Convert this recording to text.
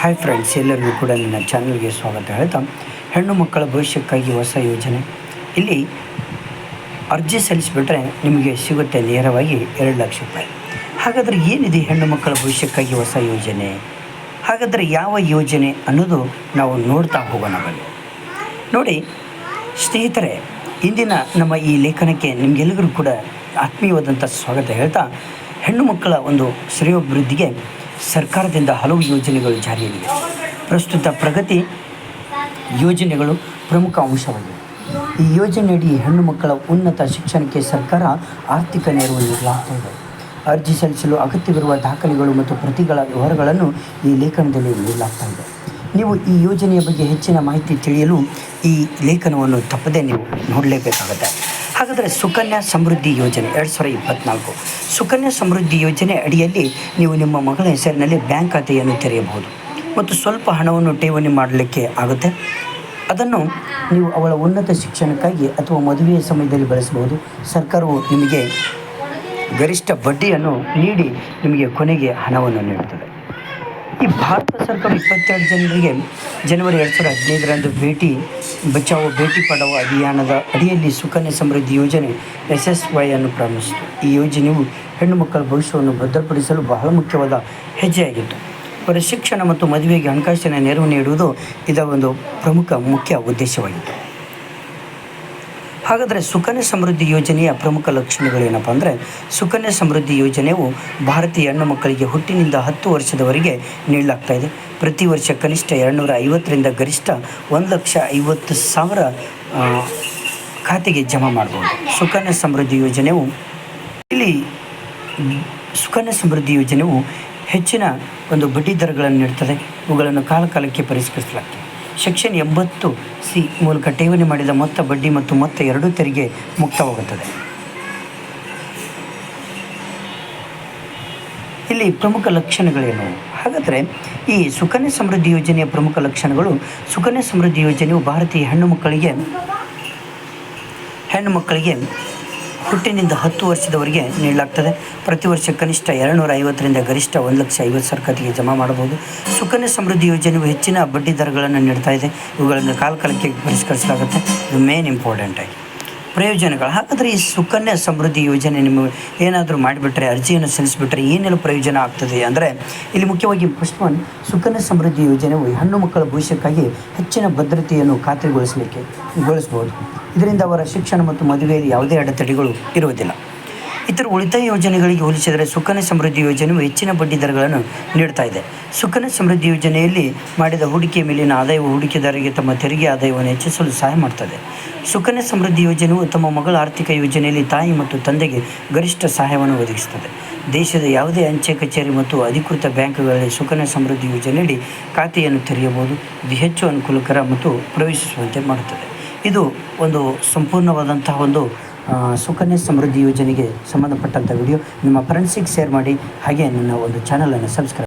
Hi friends ಎಲ್ಲರಿಗೂ ಕೂಡ ನನ್ನ ಚಾನಲ್ಗೆ ಸ್ವಾಗತ. ಹೇಳ್ತಾ, ಹೆಣ್ಣು ಮಕ್ಕಳ ಭವಿಷ್ಯಕ್ಕಾಗಿ ಹೊಸ ಯೋಜನೆ. ಇಲ್ಲಿ ಅರ್ಜಿ ಸಲ್ಲಿಸಿಬಿಟ್ರೆ ನಿಮಗೆ ಸಿಗುತ್ತೆ ನೇರವಾಗಿ ಎರಡು ಲಕ್ಷ ರೂಪಾಯಿ. ಹಾಗಾದರೆ ಏನಿದೆ ಹೆಣ್ಣು ಮಕ್ಕಳ ಭವಿಷ್ಯಕ್ಕಾಗಿ ಹೊಸ ಯೋಜನೆ? ಹಾಗಾದರೆ ಯಾವ ಯೋಜನೆ ಅನ್ನೋದು ನಾವು ನೋಡ್ತಾ ಹೋಗೋಣ ಬನ್ನಿ. ನೋಡಿ, ಸ್ನೇಹಿತರೆ, ಇಂದಿನ ನಮ್ಮ ಈ ಲೇಖನಕ್ಕೆ ನಿಮಗೆಲ್ಲರಿಗೂ ಕೂಡ ಆತ್ಮೀಯವಾದಂಥ ಸ್ವಾಗತ. ಹೇಳ್ತಾ ಹೆಣ್ಣು ಮಕ್ಕಳ ಒಂದು ಶ್ರೇಯೋಭಿವೃದ್ಧಿಗೆ ಸರ್ಕಾರದಿಂದ ಹಲವು ಯೋಜನೆಗಳು ಜಾರಿಯಲ್ಲಿವೆ. ಪ್ರಸ್ತುತ ಪ್ರಗತಿ ಯೋಜನೆಗಳು ಪ್ರಮುಖ ಅಂಶವಾಗಿದೆ. ಈ ಯೋಜನೆಯಡಿ ಹೆಣ್ಣು ಮಕ್ಕಳ ಉನ್ನತ ಶಿಕ್ಷಣಕ್ಕೆ ಸರ್ಕಾರ ಆರ್ಥಿಕ ನೆರವು ನೀಡಲಾಗ್ತಾ ಇದೆ. ಅರ್ಜಿ ಸಲ್ಲಿಸಲು ಅಗತ್ಯವಿರುವ ದಾಖಲೆಗಳು ಮತ್ತು ಪ್ರತಿಗಳ ವಿವರಗಳನ್ನು ಈ ಲೇಖನದಲ್ಲಿ ನೀಡಲಾಗ್ತಾ ಇದೆ. ನೀವು ಈ ಯೋಜನೆಯ ಬಗ್ಗೆ ಹೆಚ್ಚಿನ ಮಾಹಿತಿ ತಿಳಿಯಲು ಈ ಲೇಖನವನ್ನು ತಪ್ಪದೇ ನೀವು ನೋಡಲೇಬೇಕಾಗುತ್ತೆ. ಹಾಗಾದರೆ ಸುಕನ್ಯಾ ಸಮೃದ್ಧಿ ಯೋಜನೆ, ಎರಡು ಸಾವಿರದ ಇಪ್ಪತ್ತ್ನಾಲ್ಕು ಸುಕನ್ಯಾ ಸಮೃದ್ಧಿ ಯೋಜನೆ ಅಡಿಯಲ್ಲಿ ನೀವು ನಿಮ್ಮ ಮಗಳ ಹೆಸರಿನಲ್ಲಿ ಬ್ಯಾಂಕ್ ಖಾತೆಯನ್ನು ತೆರೆಯಬಹುದು. ಮತ್ತು ಸ್ವಲ್ಪ ಹಣವನ್ನು ಠೇವಣಿ ಮಾಡಲಿಕ್ಕೆ ಆಗುತ್ತೆ. ಅದನ್ನು ನೀವು ಅವಳ ಉನ್ನತ ಶಿಕ್ಷಣಕ್ಕಾಗಿ ಅಥವಾ ಮದುವೆಯ ಸಮಯದಲ್ಲಿ ಬಳಸಬಹುದು. ಸರ್ಕಾರವು ನಿಮಗೆ ಗರಿಷ್ಠ ಬಡ್ಡಿಯನ್ನು ನೀಡಿ ನಿಮಗೆ ಕೊನೆಗೆ ಹಣವನ್ನು ನೀಡುತ್ತದೆ. ಈ ಭಾರತ ಸರ್ಕಾರ ಇಪ್ಪತ್ತೆರಡು ಜನರಿಗೆ ಜನವರಿ ಎರಡು ಸಾವಿರದ ಹದಿನೈದರಂದು ಭೇಟಿ, ಬಚಾವೋ, ಭೇಟಿ ಪಡಾವೋ ಅಭಿಯಾನದ ಅಡಿಯಲ್ಲಿ ಸುಕನ್ಯಾ ಸಮೃದ್ಧಿ ಯೋಜನೆ ಎಸ್ ಎಸ್ ವೈ ಅನ್ನು ಪ್ರಾರಂಭಿಸಿತು. ಈ ಯೋಜನೆಯು ಹೆಣ್ಣು ಮಕ್ಕಳ ಭವಿಷ್ಯವನ್ನು ಭದ್ರಪಡಿಸಲು ಬಹಳ ಮುಖ್ಯವಾದ ಹೆಜ್ಜೆಯಾಗಿತ್ತು. ಅವರ ಶಿಕ್ಷಣ ಮತ್ತು ಮದುವೆಗೆ ಹಣಕಾಸಿನ ನೆರವು ನೀಡುವುದು ಇದರ ಒಂದು ಪ್ರಮುಖ ಮುಖ್ಯ ಉದ್ದೇಶವಾಗಿತ್ತು. ಹಾಗಾದರೆ ಸುಕನ್ಯಾ ಸಮೃದ್ಧಿ ಯೋಜನೆಯ ಪ್ರಮುಖ ಲಕ್ಷಣಗಳೇನಪ್ಪ ಅಂದರೆ ಸುಕನ್ಯಾ ಸಮೃದ್ಧಿ ಯೋಜನೆಯು ಭಾರತೀಯ ಹೆಣ್ಣು ಮಕ್ಕಳಿಗೆ ಹುಟ್ಟಿನಿಂದ ಹತ್ತು ವರ್ಷದವರೆಗೆ ನೀಡಲಾಗ್ತಾ ಇದೆ. ಪ್ರತಿ ವರ್ಷ ಕನಿಷ್ಠ ಎರಡುನೂರ ಐವತ್ತರಿಂದ ಗರಿಷ್ಠ ಒಂದು ಲಕ್ಷ ಐವತ್ತು ಸಾವಿರ ಖಾತೆಗೆ ಜಮಾ ಮಾಡ್ಬೋದು. ಸುಕನ್ಯಾ ಸಮೃದ್ಧಿ ಯೋಜನೆಯು ಇಲ್ಲಿ ಸುಕನ್ಯಾ ಸಮೃದ್ಧಿ ಯೋಜನೆಯು ಹೆಚ್ಚಿನ ಒಂದು ಬಡ್ಡಿ ದರಗಳನ್ನು ನೀಡ್ತದೆ. ಇವುಗಳನ್ನು ಕಾಲಕಾಲಕ್ಕೆ ಪರಿಷ್ಕರಿಸಲಾಗ್ತದೆ. ಸೆಕ್ಷನ್ ಎಂಬತ್ತು ಸಿ ಮೂಲಕ ಠೇವಣಿ ಮಾಡಿದ ಮೊತ್ತ, ಬಡ್ಡಿ ಮತ್ತು ಮೊತ್ತ ಎರಡೂ ತೆರಿಗೆ ಮುಕ್ತವಾಗುತ್ತದೆ. ಇಲ್ಲಿ ಪ್ರಮುಖ ಲಕ್ಷಣಗಳೇನು? ಹಾಗಾದರೆ ಈ ಸುಕನ್ಯಾ ಸಮೃದ್ಧಿ ಯೋಜನೆಯ ಪ್ರಮುಖ ಲಕ್ಷಣಗಳು, ಸುಕನ್ಯಾ ಸಮೃದ್ಧಿ ಯೋಜನೆಯು ಭಾರತೀಯ ಹೆಣ್ಣು ಮಕ್ಕಳಿಗೆ ಹೆಣ್ಣು ಮಕ್ಕಳಿಗೆ ಹುಟ್ಟಿನಿಂದ ಹತ್ತು ವರ್ಷದವರೆಗೆ ನೀಡಲಾಗ್ತದೆ. ಪ್ರತಿ ವರ್ಷ ಕನಿಷ್ಠ ಎರಡುನೂರ ಐವತ್ತರಿಂದ ಗರಿಷ್ಠ ಒಂದು ಲಕ್ಷ ಐವತ್ತು ಸಾವಿರ ಖಾತೆಗೆ ಜಮಾ ಮಾಡಬಹುದು. ಸುಕನ್ಯಾ ಸಮೃದ್ಧಿ ಯೋಜನೆಯು ಹೆಚ್ಚಿನ ಬಡ್ಡಿ ದರಗಳನ್ನು ನೀಡ್ತಾ ಇದೆ. ಇವುಗಳನ್ನು ಕಾಲಕಾಲಕ್ಕೆ ಪರಿಷ್ಕರಿಸಲಾಗುತ್ತೆ. ಇದು ಮೇನ್ ಇಂಪಾರ್ಟೆಂಟ್ ಆಗಿ. ಪ್ರಯೋಜನಗಳು. ಹಾಗಾದರೆ ಈ ಸುಕನ್ಯಾ ಸಮೃದ್ಧಿ ಯೋಜನೆ ನಿಮಗೆ ಏನಾದರೂ ಮಾಡಿಬಿಟ್ರೆ, ಅರ್ಜಿಯನ್ನು ಸಲ್ಲಿಸಿಬಿಟ್ರೆ ಏನೆಲ್ಲ ಪ್ರಯೋಜನ ಆಗ್ತದೆ ಅಂದರೆ, ಇಲ್ಲಿ ಮುಖ್ಯವಾಗಿ ಫಸ್ಟ್ ಒನ್, ಸುಕನ್ಯಾ ಸಮೃದ್ಧಿ ಯೋಜನೆಯು ಹೆಣ್ಣು ಮಕ್ಕಳ ಭವಿಷ್ಯಕ್ಕಾಗಿ ಹೆಚ್ಚಿನ ಭದ್ರತೆಯನ್ನು ಖಾತ್ರಿಗೊಳಿಸಲಿಕ್ಕೆ, ಗೊಳಿಸ್ಬೋದು. ಇದರಿಂದ ಅವರ ಶಿಕ್ಷಣ ಮತ್ತು ಮದುವೆಯಲ್ಲಿ ಯಾವುದೇ ಅಡೆತಡೆಗಳು ಇರುವುದಿಲ್ಲ. ಇತರ ಉಳಿತಾಯ ಯೋಜನೆಗಳಿಗೆ ಹೋಲಿಸಿದರೆ ಸುಕನ್ಯಾ ಸಮೃದ್ಧಿ ಯೋಜನೆಯು ಹೆಚ್ಚಿನ ಬಡ್ಡಿ ದರಗಳನ್ನು ನೀಡ್ತಾ ಇದೆ. ಸುಕನ್ಯಾ ಸಮೃದ್ಧಿ ಯೋಜನೆಯಲ್ಲಿ ಮಾಡಿದ ಹೂಡಿಕೆ ಮೇಲಿನ ಆದಾಯವು ಹೂಡಿಕೆದಾರರಿಗೆ ತಮ್ಮ ತೆರಿಗೆ ಆದಾಯವನ್ನು ಹೆಚ್ಚಿಸಲು ಸಹಾಯ ಮಾಡ್ತದೆ. ಸುಕನ್ಯಾ ಸಮೃದ್ಧಿ ಯೋಜನೆಯು ತಮ್ಮ ಮಗಳ ಆರ್ಥಿಕ ಯೋಜನೆಯಲ್ಲಿ ತಾಯಿ ಮತ್ತು ತಂದೆಗೆ ಗರಿಷ್ಠ ಸಹಾಯವನ್ನು ಒದಗಿಸುತ್ತದೆ. ದೇಶದ ಯಾವುದೇ ಅಂಚೆ ಕಚೇರಿ ಮತ್ತು ಅಧಿಕೃತ ಬ್ಯಾಂಕ್ಗಳಲ್ಲಿ ಸುಕನ್ಯಾ ಸಮೃದ್ಧಿ ಯೋಜನೆಯಡಿ ಖಾತೆಯನ್ನು ತೆರೆಯಬಹುದು, ಇದು ಹೆಚ್ಚು ಅನುಕೂಲಕರ ಮತ್ತು ಪ್ರವೇಶಿಸುವಂತೆ ಮಾಡುತ್ತದೆ. ಇದು ಒಂದು ಸಂಪೂರ್ಣವಾದಂತಹ ಒಂದು ಸುಕನ್ಯಾ ಸಮೃದ್ಧಿ ಯೋಜನೆಗೆ ಸಂಬಂಧಪಟ್ಟಂಥ ವಿಡಿಯೋ ನಿಮ್ಮ ಫ್ರೆಂಡ್ಸಿಗೆ ಶೇರ್ ಮಾಡಿ ಹಾಗೆ ನನ್ನ ಒಂದು ಚಾನಲನ್ನು ಸಬ್ಸ್ಕ್ರೈಬ್